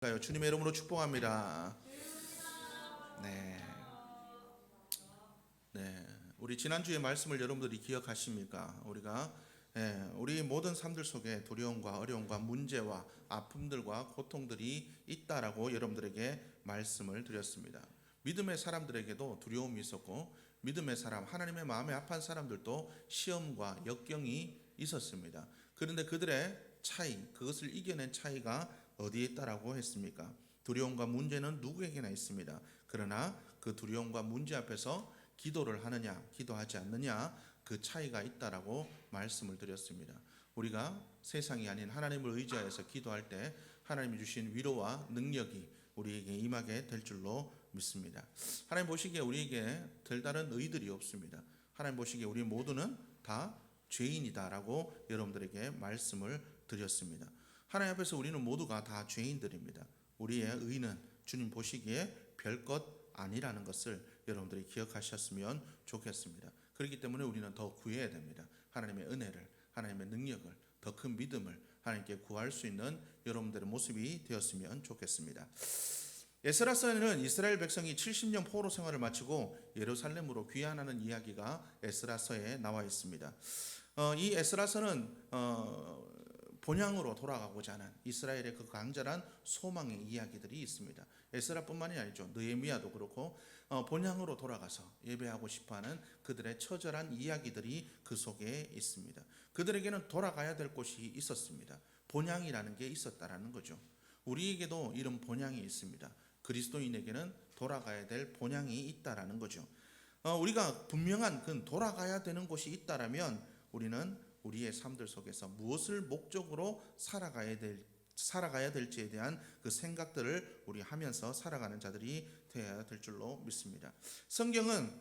주님의 이름으로 축복합니다. 네. 네. 우리 지난주의 말씀을 여러분들이 기억하십니까? 우리가 예, 우리 모든 삶들 속에 두려움과 어려움과 문제와 아픔들과 고통들이 있다라고 여러분들에게 말씀을 드렸습니다. 믿음의 사람들에게도 두려움이 있었고 믿음의 사람 하나님의 마음에 합한 사람들도 시험과 역경이 있었습니다. 그런데 그들의 차이, 그것을 이겨낸 차이가 어디에 있다라고 했습니까? 두려움과 문제는 누구에게나 있습니다. 그러나 그 두려움과 문제 앞에서 기도를 하느냐, 기도하지 않느냐 그 차이가 있다라고 말씀을 드렸습니다. 우리가 세상이 아닌 하나님을 의지하여서 기도할 때 하나님이 주신 위로와 능력이 우리에게 임하게 될 줄로 믿습니다. 하나님 보시기에 우리에게 별다른 의들이 없습니다. 하나님 보시기에 우리 모두는 다 죄인이다라고 여러분들에게 말씀을 드렸습니다. 하나님 앞에서 우리는 모두가 다 죄인들입니다. 우리의 의는 주님 보시기에 별것 아니라는 것을 여러분들이 기억하셨으면 좋겠습니다. 그렇기 때문에 우리는 더 구해야 됩니다. 하나님의 은혜를, 하나님의 능력을, 더 큰 믿음을 하나님께 구할 수 있는 여러분들의 모습이 되었으면 좋겠습니다. 에스라서에는 이스라엘 백성이 70년 포로 생활을 마치고 예루살렘으로 귀환하는 이야기가 에스라서에 나와 있습니다. 어, 이 에스라서는 어, 본향으로 돌아가고자 하는 이스라엘의 그 강렬한 소망의 이야기들이 있습니다. 에스라뿐만이 아니죠. 느헤미야도 그렇고 어, 본향으로 돌아가서 예배하고 싶어하는 그들의 처절한 이야기들이 그 속에 있습니다. 그들에게는 돌아가야 될 곳이 있었습니다. 본향이라는 게 있었다라는 거죠. 우리에게도 이런 본향이 있습니다. 그리스도인에게는 돌아가야 될 본향이 있다라는 거죠. 어, 우리가 분명한 그 돌아가야 되는 곳이 있다라면 우리는 우리의 삶들 속에서 무엇을 목적으로 살아가야 될 살아가야 될지에 대한 그 생각들을 우리 하면서 살아가는 자들이 되어야 될 줄로 믿습니다. 성경은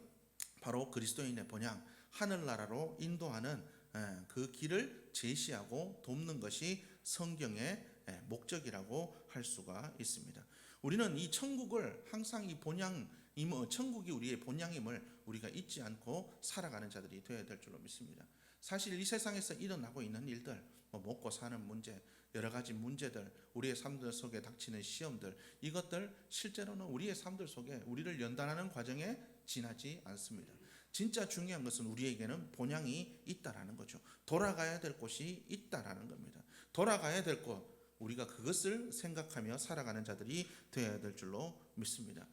바로 그리스도인의 본향 하늘나라로 인도하는 예, 그 길을 제시하고 돕는 것이 성경의 예, 목적이라고 할 수가 있습니다. 우리는 이 천국을 항상 이 본향 임 천국이 우리의 본향임을 우리가 잊지 않고 살아가는 자들이 되어야 될 줄로 믿습니다. 사실 이 세상에서 일어나고 있는 일들, 뭐 먹고 사는 문제, 여러 가지 문제들, 우리의 삶들 속에 닥치는 시험들, 이것들 실제로는 우리의 삶들 속에 우리를 연단하는 과정에 지나지 않습니다. 진짜 중요한 것은 우리에게는 본향이 있다라는 거죠. 돌아가야 될 곳이 있다라는 겁니다. 돌아가야 될 곳, 우리가 그것을 생각하며 살아가는 자들이 되어야 될 줄로 믿습니다.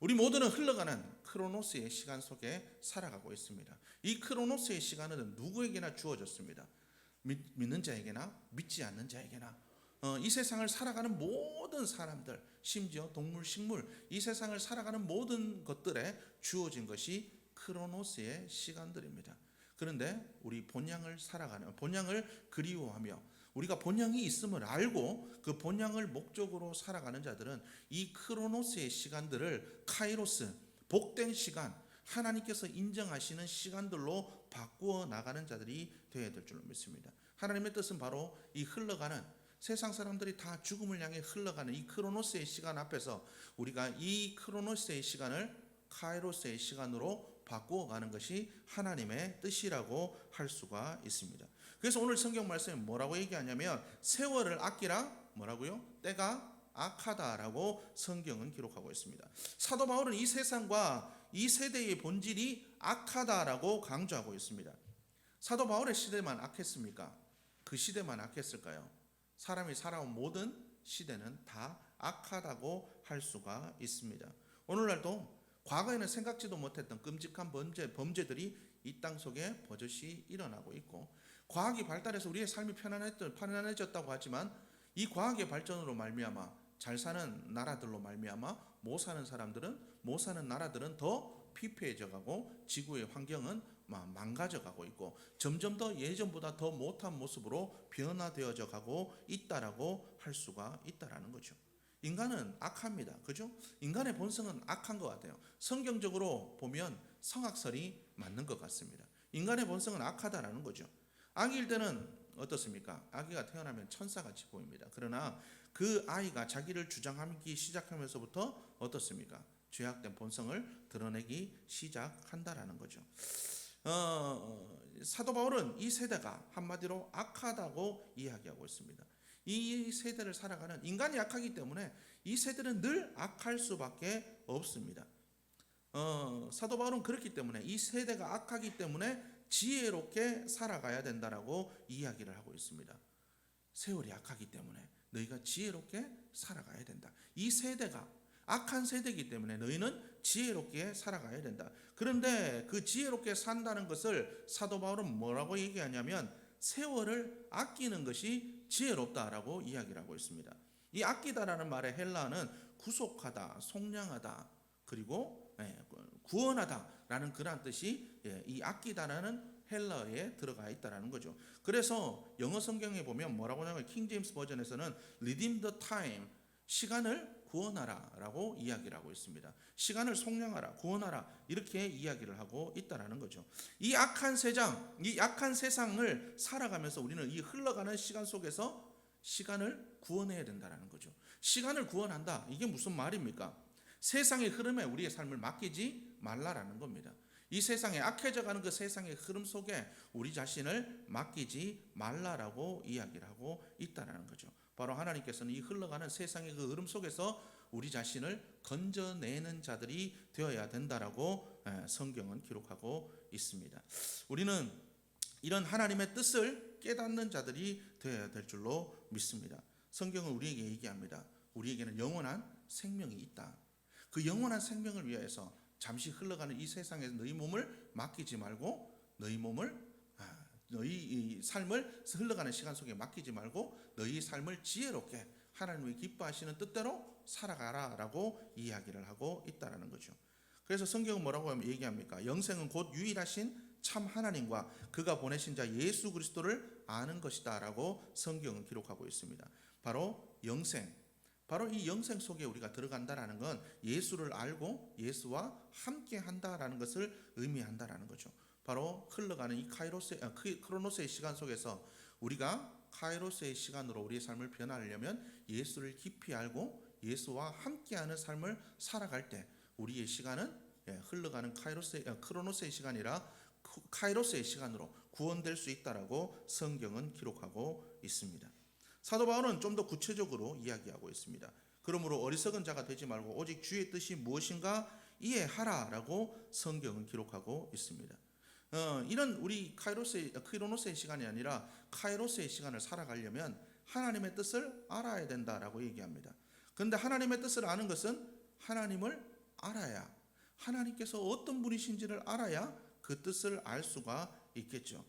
우리 모두는 흘러가는 크로노스의 시간 속에 살아가고 있습니다. 이 크로노스의 시간은 누구에게나 주어졌습니다. 믿, 는 자에게나 믿지 않는 자에게나 어, 이 세상을 살아가는 모든 사람들, 심지어 동물, 식물, 이 세상을 살아가는 모든 것들에 주어진 것이 크로노스의 시간들입니다. 그런데 우리 본향을 살아가는 본향을 그리워하며 우리가 본향이 있음을 알고 그 본향을 목적으로 살아가는 자들은 이 크로노스의 시간들을 카이로스 복된 시간 하나님께서 인정하시는 시간들로 바꾸어 나가는 자들이 되어야 될 줄로 믿습니다. 하나님의 뜻은 바로 이 흘러가는 세상 사람들이 다 죽음을 향해 흘러가는 이 크로노스의 시간 앞에서 우리가 이 크로노스의 시간을 카이로스의 시간으로 바꾸어 가는 것이 하나님의 뜻이라고 할 수가 있습니다. 그래서 오늘 성경 말씀에 뭐라고 얘기하냐면 세월을 아끼라 뭐라고요? 때가 악하다라고 성경은 기록하고 있습니다. 사도 바울은 이 세상과 이 세대의 본질이 악하다라고 강조하고 있습니다. 사도 바울의 시대만 악했습니까? 그 시대만 악했을까요? 사람이 살아온 모든 시대는 다 악하다고 할 수가 있습니다. 오늘날도 과거에는 생각지도 못했던 끔찍한 범죄, 범죄들이 이 땅 속에 버젓이 일어나고 있고 과학이 발달해서 우리의 삶이 편안했던, 편안해졌다고 하지만 이 과학의 발전으로 말미암아 잘 사는 나라들로 말미암아 못 사는 사람들은 못 사는 나라들은 더 피폐해져 가고 지구의 환경은 망가져 가고 있고 점점 더 예전보다 더 못한 모습으로 변화되어져 가고 있다라고 할 수가 있다라는 거죠. 인간은 악합니다. 그죠? 인간의 본성은 악한 것 같아요. 성경적으로 보면 성악설이 맞는 것 같습니다. 인간의 본성은 악하다라는 거죠. 아기일 때는 어떻습니까? 아기가 태어나면 천사같이 보입니다. 그러나 그 아이가 자기를 주장하기 시작하면서부터 어떻습니까? 죄악된 본성을 드러내기 시작한다라는 거죠. 어, 사도 바울은 이 세대가 한마디로 악하다고 이야기하고 있습니다. 이 세대를 살아가는 인간이 약하기 때문에 이 세대는 늘 악할 수밖에 없습니다. 어, 사도 바울은 그렇기 때문에 이 세대가 악하기 때문에 지혜롭게 살아가야 된다라고 이야기를 하고 있습니다. 세월이 악하기 때문에 너희가 지혜롭게 살아가야 된다. 이 세대가 악한 세대이기 때문에 너희는 지혜롭게 살아가야 된다. 그런데 그 지혜롭게 산다는 것을 사도 바울은 뭐라고 얘기하냐면 세월을 아끼는 것이 지혜롭다라고 이야기를 하고 있습니다. 이 아끼다라는 말의 헬라는 구속하다, 속량하다, 그리고 예, 구원하다 라는 그런 뜻이 예, 이 아끼다라는 헬라어에 들어가 있다라는 거죠. 그래서 영어 성경에 보면 뭐라고 하냐면 킹 제임스 버전에서는 redeem the time 시간을 구원하라라고 이야기를 하고 있습니다. 시간을 속량하라, 구원하라 이렇게 이야기를 하고 있다라는 거죠. 이 악한 세상, 이 악한 세상을 살아가면서 우리는 이 흘러가는 시간 속에서 시간을 구원해야 된다라는 거죠. 시간을 구원한다. 이게 무슨 말입니까? 세상의 흐름에 우리의 삶을 맡기지 말라라는 겁니다. 이 세상에 악해져 가는 그 세상의 흐름 속에 우리 자신을 맡기지 말라라고 이야기를 하고 있다라는 거죠. 바로 하나님께서는 이 흘러가는 세상의 그 흐름 속에서 우리 자신을 건져내는 자들이 되어야 된다라고 예, 성경은 기록하고 있습니다. 우리는 이런 하나님의 뜻을 깨닫는 자들이 되어야 될 줄로 믿습니다. 성경은 우리에게 얘기합니다. 우리에게는 영원한 생명이 있다. 그 영원한 생명을 위해서 잠시 흘러가는 이 세상에서 너희 몸을 맡기지 말고 너희 몸을 아, 너희 이 삶을 흘러가는 시간 속에 맡기지 말고 너희 삶을 지혜롭게 하나님의 기뻐하시는 뜻대로 살아가라라고 이야기를 하고 있다라는 거죠. 그래서 성경은 뭐라고 얘기합니까? 영생은 곧 유일하신 참 하나님과 그가 보내신 자 예수 그리스도를 아는 것이다라고 성경은 기록하고 있습니다. 바로 영생, 바로 이 영생 속에 우리가 들어간다라는 건 예수를 알고 예수와 함께 한다라는 것을 의미한다라는 거죠. 바로 흘러가는 이 카이로스 아, 크- 크로노스의 시간 속에서 우리가 카이로스의 시간으로 우리의 삶을 변화하려면 예수를 깊이 알고 예수와 함께하는 삶을 살아갈 때 우리의 시간은 예, 흘러가는 카이로스 아, 크로노스의 시간이라 크- 카이로스의 시간으로 구원될 수 있다라고 성경은 기록하고 있습니다. 사도 바울은 좀 더 구체적으로 이야기하고 있습니다. 그러므로 어리석은 자가 되지 말고 오직 주의 뜻이 무엇인가 이해하라라고 성경은 기록하고 있습니다. 어, 이런 우리 카이로스의 크로노스의 시간이 아니라 카이로스의 시간을 살아가려면 하나님의 뜻을 알아야 된다라고 얘기합니다. 그런데 하나님의 뜻을 아는 것은 하나님을 알아야 하나님께서 어떤 분이신지를 알아야 그 뜻을 알 수가 있겠죠.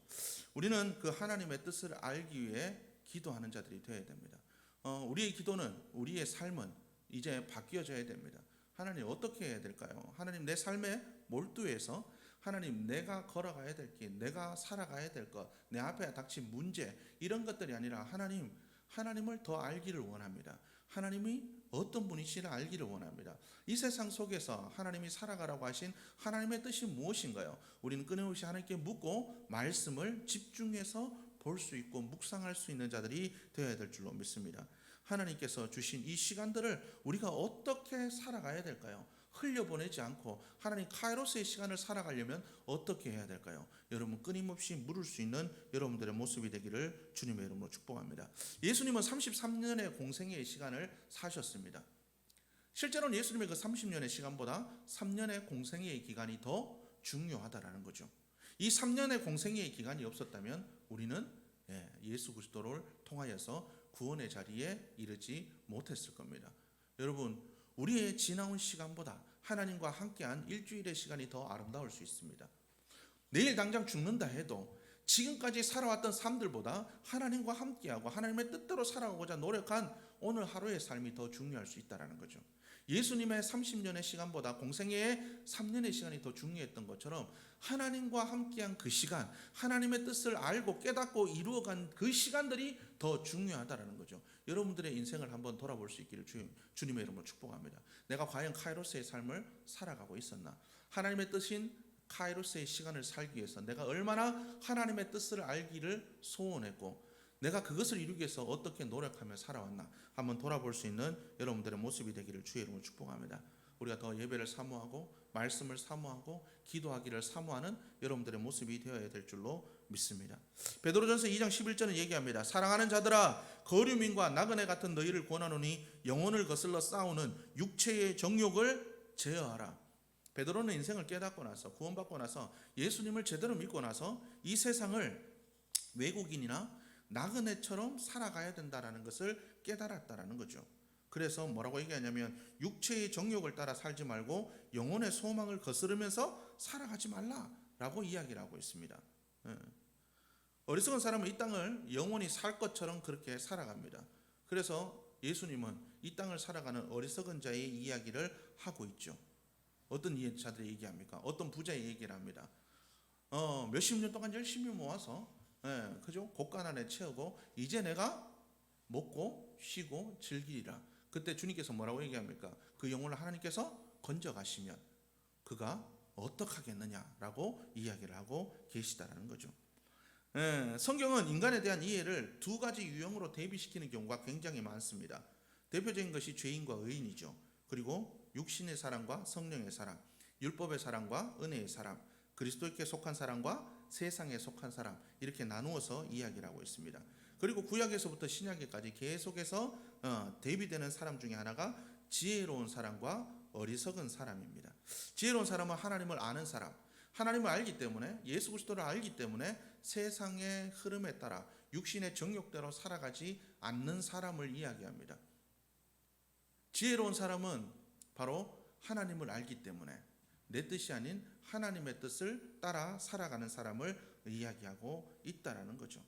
우리는 그 하나님의 뜻을 알기 위해 기도하는 자들이 되어야 됩니다. 어, 우리의 기도는 우리의 삶은 이제 바뀌어져야 됩니다. 하나님 어떻게 해야 될까요? 하나님 내 삶에 몰두해서 하나님 내가 걸어가야 될 길, 내가 살아가야 될 것, 내 앞에 닥친 문제 이런 것들이 아니라 하나님 하나님을 더 알기를 원합니다. 하나님이 어떤 분이시를 알기를 원합니다. 이 세상 속에서 하나님이 살아가라고 하신 하나님의 뜻이 무엇인가요? 우리는 끊임없이 하나님께 묻고 말씀을 집중해서 볼 수 있고 묵상할 수 있는 자들이 되어야 될 줄로 믿습니다. 하나님께서 주신 이 시간들을 우리가 어떻게 살아가야 될까요? 흘려보내지 않고 하나님 카이로스의 시간을 살아가려면 어떻게 해야 될까요? 여러분 끊임없이 물을 수 있는 여러분들의 모습이 되기를 주님의 이름으로 축복합니다. 예수님은 33년의 공생의 시간을 사셨습니다. 실제로는 예수님의 그 30년의 시간보다 3년의 공생의 기간이 더 중요하다라는 거죠. 이 3년의 공생의 기간이 없었다면 우리는 예, 예수 그리스도를 통하여서 구원의 자리에 이르지 못했을 겁니다. 여러분, 우리의 지나온 시간보다 하나님과 함께한 일주일의 시간이 더 아름다울 수 있습니다. 내일 당장 죽는다 해도 지금까지 살아왔던 삶들보다 하나님과 함께하고 하나님의 뜻대로 살아가고자 노력한 오늘 하루의 삶이 더 중요할 수 있다라는 거죠. 예수님의 30년의 시간보다 공생애의 3년의 시간이 더 중요했던 것처럼 하나님과 함께한 그 시간, 하나님의 뜻을 알고 깨닫고 이루어간 그 시간들이 더 중요하다라는 거죠. 여러분들의 인생을 한번 돌아볼 수 있기를 주, 주님의 이름으로 축복합니다. 내가 과연 카이로스의 삶을 살아가고 있었나? 하나님의 뜻인 카이로스의 시간을 살기 위해서 내가 얼마나 하나님의 뜻을 알기를 소원했고 내가 그것을 이루기 위해서 어떻게 노력하며 살아왔나 한번 돌아볼 수 있는 여러분들의 모습이 되기를 주의 이름으로 축복합니다. 우리가 더 예배를 사모하고 말씀을 사모하고 기도하기를 사모하는 여러분들의 모습이 되어야 될 줄로 믿습니다. 베드로전서 2장 11절은 얘기합니다. 사랑하는 자들아 거류민과 나그네 같은 너희를 권하노니 영혼을 거슬러 싸우는 육체의 정욕을 제어하라. 베드로는 인생을 깨닫고 나서 구원받고 나서 예수님을 제대로 믿고 나서 이 세상을 외국인이나 나그네처럼 살아가야 된다라는 것을 깨달았다라는 거죠. 그래서 뭐라고 얘기하냐면 육체의 정욕을 따라 살지 말고 영혼의 소망을 거스르면서 살아가지 말라라고 이야기를 하고 있습니다. 예. 어리석은 사람은 이 땅을 영원히 살 것처럼 그렇게 살아갑니다. 그래서 예수님은 이 땅을 살아가는 어리석은 자의 이야기를 하고 있죠. 어떤 이- 자들이 얘기합니까? 어떤 부자의 얘기를 합니다. 어, 몇십 년 동안 열심히 모아서 예, 그죠? 고가 안에 채우고 이제 내가 먹고 쉬고 즐기리라. 그때 주님께서 뭐라고 얘기합니까? 그 영혼을 하나님께서 건져 가시면 그가 어떡하겠느냐라고 이야기를 하고 계시다라는 거죠. 예, 성경은 인간에 대한 이해를 두 가지 유형으로 대비시키는 경우가 굉장히 많습니다. 대표적인 것이 죄인과 의인이죠. 그리고 육신의 사랑과 성령의 사랑, 율법의 사랑과 은혜의 사랑, 그리스도께 속한 사랑과 세상에 속한 사람 이렇게 나누어서 이야기를 하고 있습니다. 그리고 구약에서부터 신약에까지 계속해서 어, 대비되는 사람 중에 하나가 지혜로운 사람과 어리석은 사람입니다. 지혜로운 사람은 하나님을 아는 사람, 하나님을 알기 때문에 예수 그리스도를 알기 때문에 세상의 흐름에 따라 육신의 정욕대로 살아가지 않는 사람을 이야기합니다. 지혜로운 사람은 바로 하나님을 알기 때문에 내 뜻이 아닌 하나님의 뜻을 따라 살아가는 사람을 이야기하고 있다라는 거죠.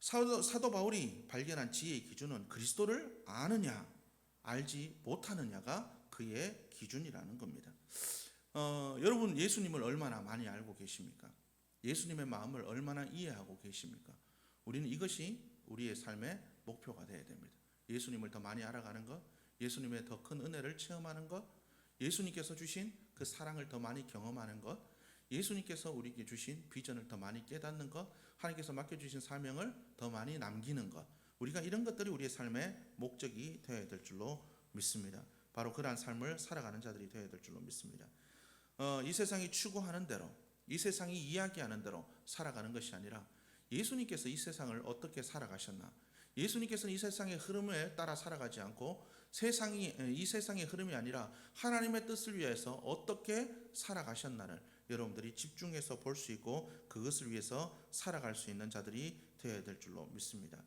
사도, 사도 바울이 발견한 지혜의 기준은 그리스도를 아느냐, 알지 못하느냐가 그의 기준이라는 겁니다. 어, 여러분 예수님을 얼마나 많이 알고 계십니까? 예수님의 마음을 얼마나 이해하고 계십니까? 우리는 이것이 우리의 삶의 목표가 되어야 됩니다. 예수님을 더 많이 알아가는 것, 예수님의 더 큰 은혜를 체험하는 것, 예수님께서 주신 그 사랑을 더 많이 경험하는 것, 예수님께서 우리에게 주신 비전을 더 많이 깨닫는 것, 하나님께서 맡겨주신 사명을 더 많이 남기는 것, 우리가 이런 것들이 우리의 삶의 목적이 되어야 될 줄로 믿습니다. 바로 그러한 삶을 살아가는 자들이 되어야 될 줄로 믿습니다. 어, 이 세상이 추구하는 대로, 이 세상이 이야기하는 대로 살아가는 것이 아니라 예수님께서 이 세상을 어떻게 살아가셨나? 예수님께서는 이 세상의 흐름에 따라 살아가지 않고 세상이 이 세상의 흐름이 아니라 하나님의 뜻을 위해서 어떻게 살아가셨나를 여러분들이 집중해서 볼 수 있고 그것을 위해서 살아갈 수 있는 자들이 되어야 될 줄로 믿습니다.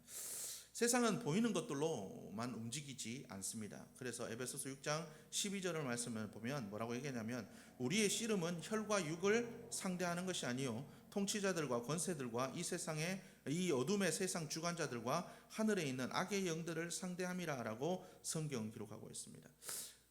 세상은 보이는 것들로만 움직이지 않습니다. 그래서 에베소서 6장 12절을 말씀을 보면 뭐라고 얘기하냐면 우리의 씨름은 혈과 육을 상대하는 것이 아니요 통치자들과 권세들과 이 세상의 이 어둠의 세상 주관자들과 하늘에 있는 악의 영들을 상대함이라라고 성경은 기록하고 있습니다.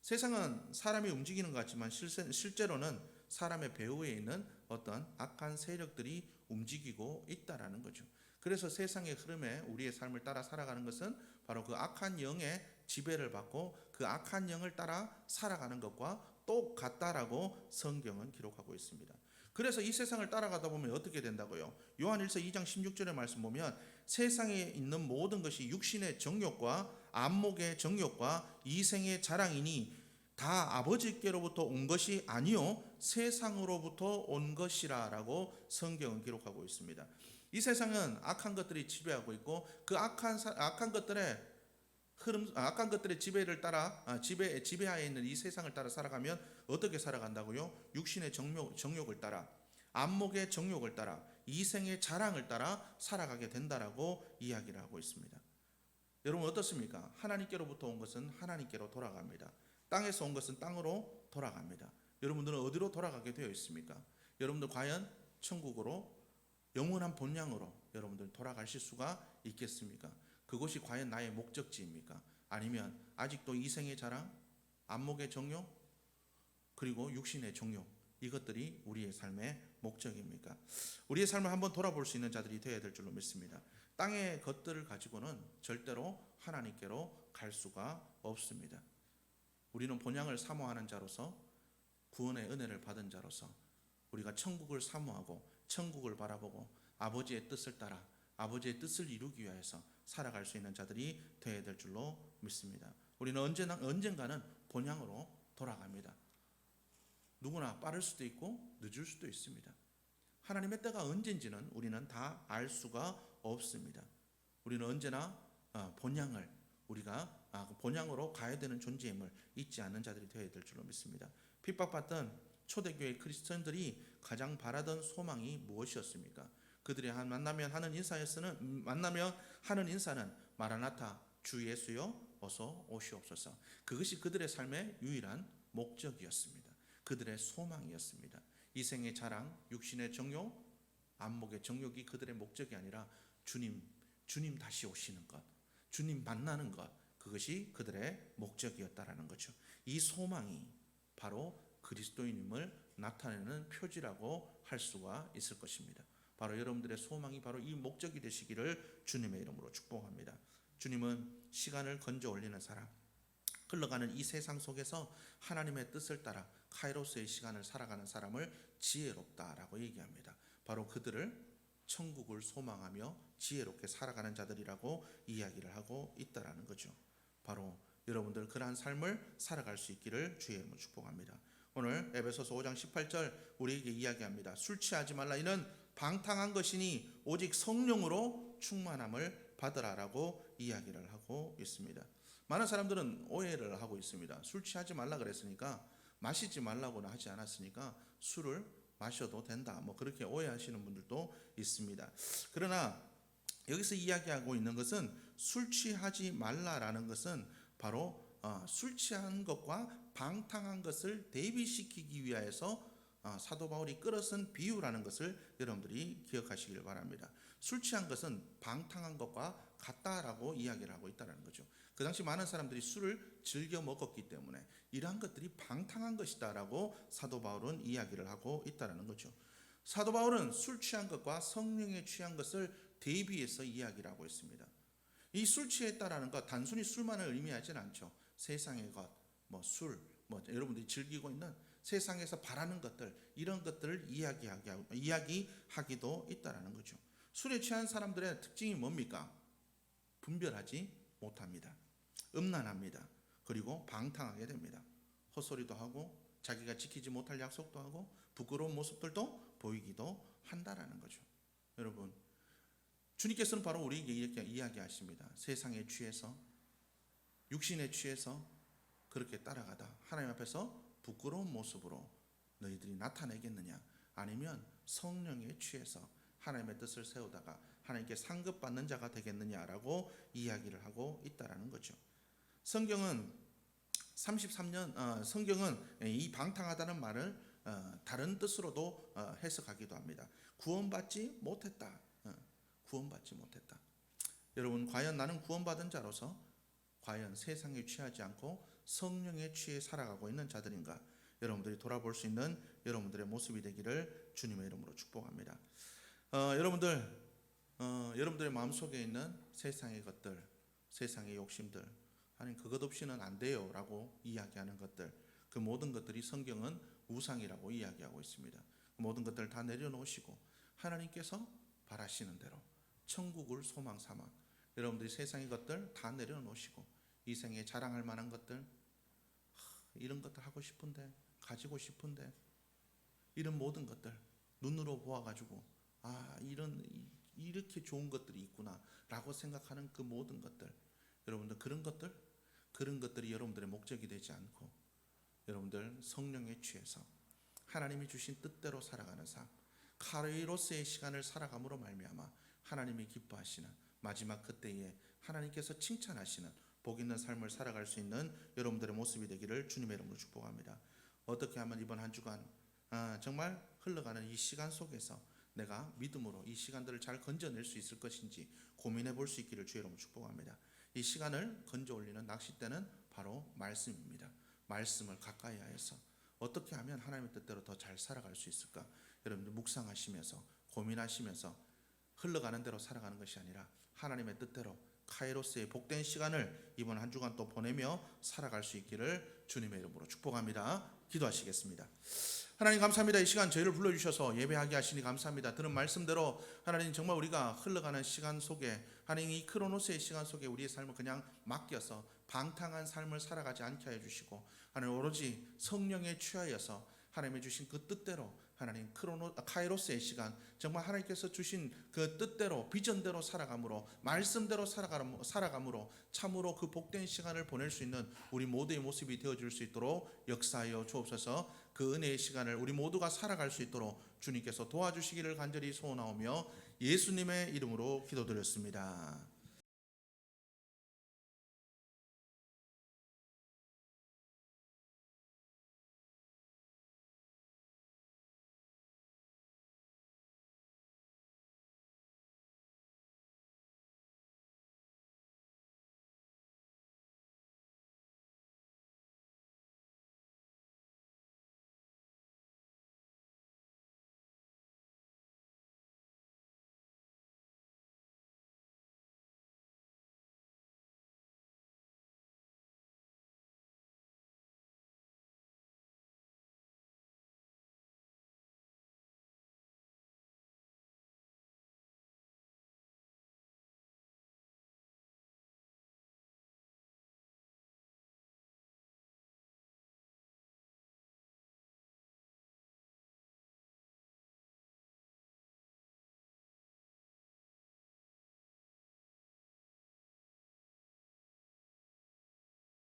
세상은 사람이 움직이는 것 같지만 실제로는 사람의 배후에 있는 어떤 악한 세력들이 움직이고 있다라는 거죠. 그래서 세상의 흐름에 우리의 삶을 따라 살아가는 것은 바로 그 악한 영의 지배를 받고 그 악한 영을 따라 살아가는 것과 똑같다라고 성경은 기록하고 있습니다. 그래서 이 세상을 따라가다 보면 어떻게 된다고요? 요한일서 2장 16절의 말씀 보면 세상에 있는 모든 것이 육신의 정욕과 안목의 정욕과 이생의 자랑이니 다 아버지께로부터 온 것이 아니요 세상으로부터 온 것이라라고 성경은 기록하고 있습니다. 이 세상은 악한 것들이 지배하고 있고 그 악한 사, 악한 것들의 흐름 악한 것들의 지배를 따라 아, 지배 지배하에 있는 이 세상을 따라 살아가면 어떻게 살아간다고요? 육신의 정욕 정욕을 따라 안목의 정욕을 따라 이생의 자랑을 따라 살아가게 된다라고 이야기를 하고 있습니다. 여러분 어떻습니까? 하나님께로부터 온 것은 하나님께로 돌아갑니다. 땅에서 온 것은 땅으로 돌아갑니다. 여러분들은 어디로 돌아가게 되어 있습니까? 여러분들 과연 천국으로 영원한 본향으로 여러분들 돌아가실 수가 있겠습니까? 그것이 과연 나의 목적지입니까? 아니면 아직도 이생의 자랑, 안목의 정욕, 그리고 육신의 정욕 이것들이 우리의 삶의 목적입니까? 우리의 삶을 한번 돌아볼 수 있는 자들이 되어야 될 줄로 믿습니다. 땅의 것들을 가지고는 절대로 하나님께로 갈 수가 없습니다. 우리는 본향을 사모하는 자로서 구원의 은혜를 받은 자로서 우리가 천국을 사모하고 천국을 바라보고 아버지의 뜻을 따라 아버지의 뜻을 이루기 위해서 살아갈 수 있는 자들이 되어야 될 줄로 믿습니다. 우리는 언제나 언젠가는 본향으로 돌아갑니다. 누구나 빠를 수도 있고 늦을 수도 있습니다. 하나님의 때가 언젠지는 우리는 다 알 수가 없습니다. 우리는 언제나 어, 본향을 우리가 아, 그 본향으로 가야 되는 존재임을 잊지 않는 자들이 되어야 될 줄로 믿습니다. 핍박받던 초대교회 크리스천들이 가장 바라던 소망이 무엇이었습니까? 그들이 한 만나면 하는 인사였으는 음, 만나면 하는 인사는 마라나타 주 예수여 어서 오시옵소서. 그것이 그들의 삶의 유일한 목적이었습니다. 그들의 소망이었습니다. 이생의 자랑, 육신의 정욕, 안목의 정욕이 그들의 목적이 아니라 주님, 주님 다시 오시는 것, 주님 만나는 것, 그것이 그들의 목적이었다라는 거죠. 이 소망이 바로 그리스도인임을 나타내는 표지라고 할 수가 있을 것입니다. 바로 여러분들의 소망이 바로 이 목적이 되시기를 주님의 이름으로 축복합니다. 주님은 시간을 건져 올리는 사람, 흘러가는 이 세상 속에서 하나님의 뜻을 따라 카이로스의 시간을 살아가는 사람을 지혜롭다라고 얘기합니다. 바로 그들을 천국을 소망하며 지혜롭게 살아가는 자들이라고 이야기를 하고 있다라는 거죠. 바로 여러분들 그러한 삶을 살아갈 수 있기를 주의 이름으로 축복합니다. 오늘 에베소서 5장 18절 우리에게 이야기합니다. 술 취하지 말라 이는 방탕한 것이니 오직 성령으로 충만함을 받으라라고 이야기를 하고 있습니다. 많은 사람들은 오해를 하고 있습니다. 술 취하지 말라 그랬으니까 마시지 말라고는 하지 않았으니까 술을 마셔도 된다. 뭐 그렇게 오해하시는 분들도 있습니다. 그러나 여기서 이야기하고 있는 것은 술 취하지 말라라는 것은 바로 어, 술 취한 것과 방탕한 것을 대비시키기 어, 사도 바울이 끌어쓴 비유라는 것을 여러분들이 기억하시길 바랍니다. 술 취한 것은 방탕한 것과 같다라고 이야기를 하고 있다는 거죠. 그 당시 많은 사람들이 술을 즐겨 먹었기 때문에 이러한 것들이 방탕한 것이다라고 사도 바울은 이야기를 하고 있다는 거죠. 사도 바울은 술 취한 것과 성령에 취한 것을 대비해서 이야기를 하고 있습니다. 이 술 취했다라는 것 단순히 술만을 의미하지는 않죠. 세상의 것, 뭐 술, 뭐 여러분들이 즐기고 있는 세상에서 바라는 것들 이런 것들을 이야기하기 이야기하기도 있다라는 거죠. 술에 취한 사람들의 특징이 뭡니까? 분별하지 못합니다. 음란합니다. 그리고 방탕하게 됩니다. 헛소리도 하고 자기가 지키지 못할 약속도 하고 부끄러운 모습들도 보이기도 한다라는 거죠. 여러분, 주님께서는 바로 우리에게 이렇게 이야기하십니다. 세상에 취해서 육신에 취해서 그렇게 따라가다 하나님 앞에서 부끄러운 모습으로 너희들이 나타내겠느냐? 아니면 성령에 취해서 하나님의 뜻을 세우다가 하나님께 상급받는 자가 되겠느냐라고 이야기를 하고 있다라는 거죠. 성경은 33년 어, 성경은 이 방탕하다는 말을 어, 다른 뜻으로도 어, 해석하기도 합니다. 구원받지 못했다. 어, 구원받지 못했다. 여러분 과연 나는 구원받은 자로서 과연 세상에 취하지 않고 성령에 취해 살아가고 있는 자들인가? 여러분들이 돌아볼 수 있는 여러분들의 모습이 되기를 주님의 이름으로 축복합니다. 어, 여러분들 어, 여러분들의 마음 속에 있는 세상의 것들, 세상의 욕심들, 아니 그것 없이는 안 돼요라고 이야기하는 것들, 그 모든 것들이 성경은 우상이라고 이야기하고 있습니다. 그 모든 것들 다 내려놓으시고 하나님께서 바라시는 대로 천국을 소망 삼아 여러분들이 세상의 것들 다 내려놓으시고 이 생에 자랑할 만한 것들 하, 이런 것들 하고 싶은데 가지고 싶은데 이런 모든 것들 눈으로 보아가지고 아 이런 이- 이렇게 좋은 것들이 있구나 라고 생각하는 그 모든 것들. 여러분들 그런 것들 그런 것들이 여러분들의 목적이 되지 않고 여러분들 성령에 취해서 하나님이 주신 뜻대로 살아가는 삶 카르이로스의 시간을 살아감으로 말미암아 하나님이 기뻐하시는 마지막 그때에 하나님께서 칭찬하시는 복 있는 삶을 살아갈 수 있는 여러분들의 모습이 되기를 주님의 이름으로 축복합니다. 어떻게 하면 이번 한 주간 아, 정말 흘러가는 이 시간 속에서 내가 믿음으로 이 시간들을 잘 건져낼 수 있을 것인지 고민해 볼 수 있기를 주의 이름으로 축복합니다. 이 시간을 건져 올리는 낚싯대는 바로 말씀입니다. 말씀을 가까이 하여서 어떻게 하면 하나님의 뜻대로 더 잘 살아갈 수 있을까? 여러분들 묵상하시면서 고민하시면서 흘러가는 대로 살아가는 것이 아니라 하나님의 뜻대로 카이로스의 복된 시간을 이번 한 주간 또 보내며 살아갈 수 있기를 주님의 이름으로 축복합니다. 기도하시겠습니다. 하나님 감사합니다. 이 시간 저희를 불러주셔서 예배하게 하시니 감사합니다. 들은 말씀대로 하나님 정말 우리가 흘러가는 시간 속에 하나님 이 크로노스의 시간 속에 우리의 삶을 그냥 맡겨서 방탕한 삶을 살아가지 않게 하여 주시고 하나님 오로지 성령에 취하여서 하나님의 주신 그 뜻대로 하나님 크로노 아, 카이로스의 시간 정말 하나님께서 주신 그 뜻대로 비전대로 살아감으로 말씀대로 살아감, 살아감으로 참으로 그 복된 시간을 보낼 수 있는 우리 모두의 모습이 되어 줄 수 있도록 역사하여 주옵소서 그 은혜의 시간을 우리 모두가 살아갈 수 있도록 주님께서 도와주시기를 간절히 소원하오며 예수님의 이름으로 기도드렸습니다.